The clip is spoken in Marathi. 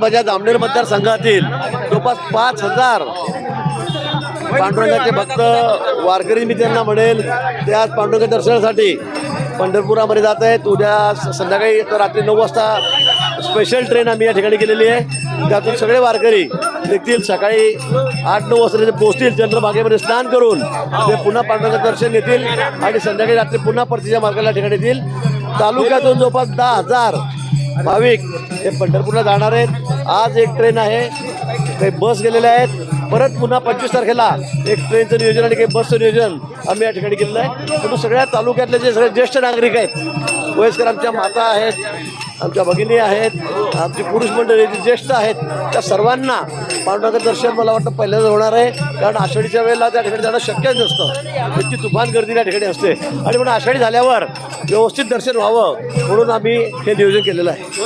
माझ्या जामनेर मतदारसंघातील जवळपास पाच हजार पांडुरंगाचे भक्त वारकरी मी त्यांना म्हणेल ते आज पांडुरंग दर्शनासाठी पंढरपुरामध्ये जात आहेत. उद्या संध्याकाळी तर रात्री नऊ वाजता स्पेशल ट्रेन आम्ही या ठिकाणी केलेली आहे. त्यातून सगळे वारकरी देखील सकाळी आठ नऊ वाजता ते पोहोचतील. चंद्रभागेमध्ये स्नान करून ते पुन्हा पांडुरंग दर्शन येतील आणि संध्याकाळी रात्री पुन्हा परतीच्या मार्गाला ठिकाणी येतील. तालुक्यातून जवळपास दहा हजार भाविक हे पंढरपूरला जाणार आहेत. आज एक ट्रेन आहे. काही बस गेलेल्या आहेत. परत पुन्हा पंचवीस तारखेला एक ट्रेनचं नियोजन आणि काही बसचं नियोजन आम्ही या ठिकाणी केलेलं आहे. परंतु सगळ्या तालुक्यातले जे सगळे ज्येष्ठ नागरिक आहेत वयस्कर आमच्या माता आहेत आमच्या भगिनी आहेत आमची पुरुष मंडळी जी ज्येष्ठ आहेत त्या सर्वांना पांडुरंग दर्शन मला वाटतं पहिल्यांदा होणार आहे. कारण आषाढीच्या वेळेला त्या ठिकाणी जाणं शक्यच नसतं. इतकी तुफान गर्दी त्या ठिकाणी असते. आणि म्हणून आषाढी झाल्यावर व्यवस्थित दर्शन व्हावं म्हणून आम्ही हे नियोजन केलेलं आहे.